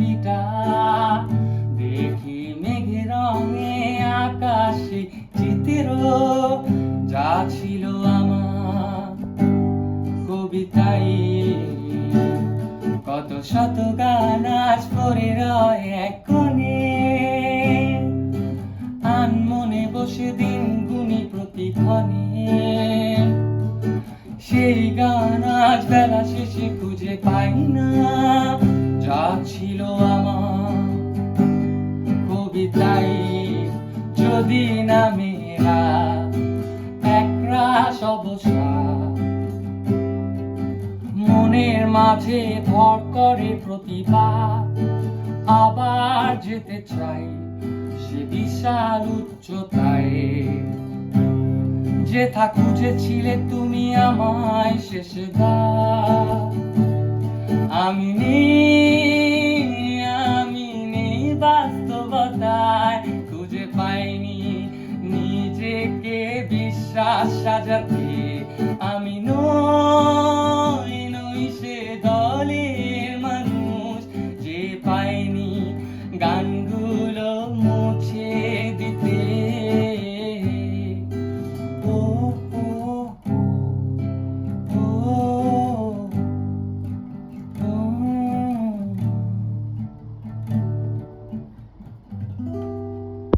মেটা দেখি মেঘে রঙে আকাশে চিতেরও যা ছিল আমার। কবিতাই কত শত গান আজ পরে রয় এক কোণে। আনমনে বসে দিন গুণি প্রতিক্ষণে সেই গান আজ বেলা শেষে খুঁজে পাই না। যাচ্ছি কবিতাই যদি না একরাশ অবসাদ। মনের মাঝে ভর করে প্রতিবাদ। আবার যেতে চাই সে বিশাল উচ্চতায়। যেথা খুঁজেছিলে তুমি আমায় শেষে আমি নেই বাস্তবতায় খুঁজে পাইনি। নিজেকে বিশ্বাস সাজাতে আমি নই নই সে দলের মানুষ। যে পাইনি গানগুলো মুছে